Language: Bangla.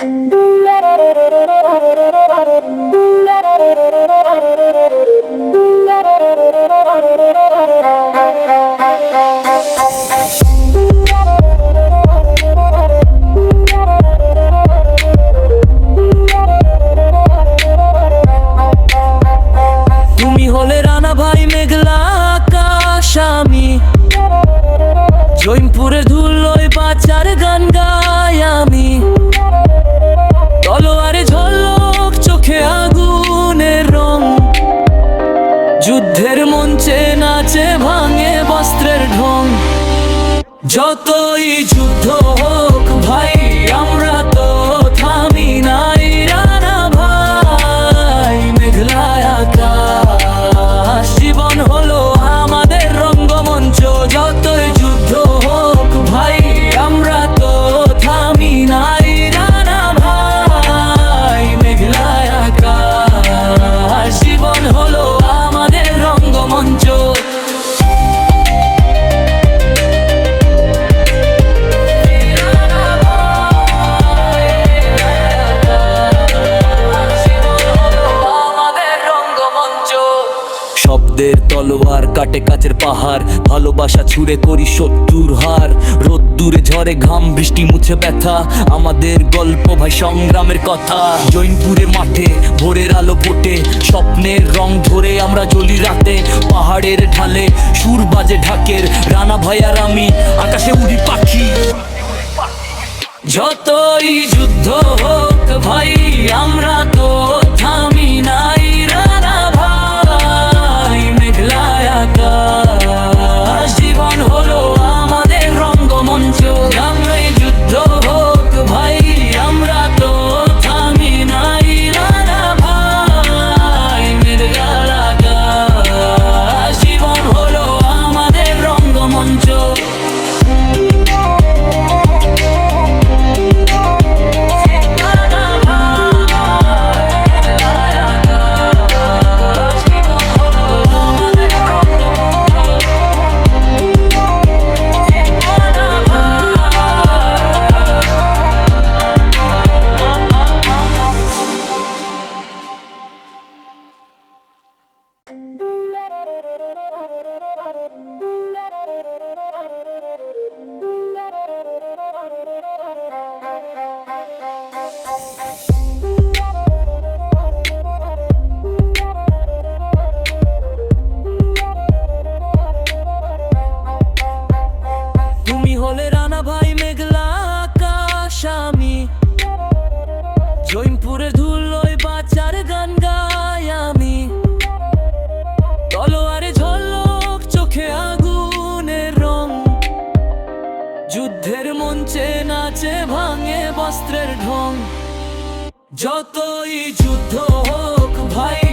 তুমি হলে রানা ভাই মেঘলা আকাশ মঞ্চে নাচে ভাঙে বস্ত্রের ঢং। যতই যুদ্ধ হোক ভাই শব্দের তলোয়ার, কাটে কাচের পাহাড়, ভালোবাসা ছুঁড়ে করি শত্রুর হার। রোদ্দুরে ঝরে, ঘাম, বৃষ্টি মুছে ব্যথা, আমাদের গল্প ভাই সংগ্রামের কথা। জৈনপুরে মাঠে, ভোরের আলো ফোটে, স্বপ্নের রং ধরে আমরা জ্বলি রাতে। পাহাড়ের ঢালে, সুর বাজে ঢাকের, রানা ভাই আর আমি, আকাশে উড়ি পাখি। যতই যুদ্ধ হোক ভাই, আমরা তো হলে রানা ভাই মেঘলা আকাশ আমি। জৈনপুরে ধুলোয় বাচ্চার গান গাই আমি। তলোয়ারে ঝলক, চোখে আগুনের রং। যুদ্ধের মঞ্চে নাচে, ভাঙে বস্ত্রের ঢং। যতই যুদ্ধ হোক, ভাই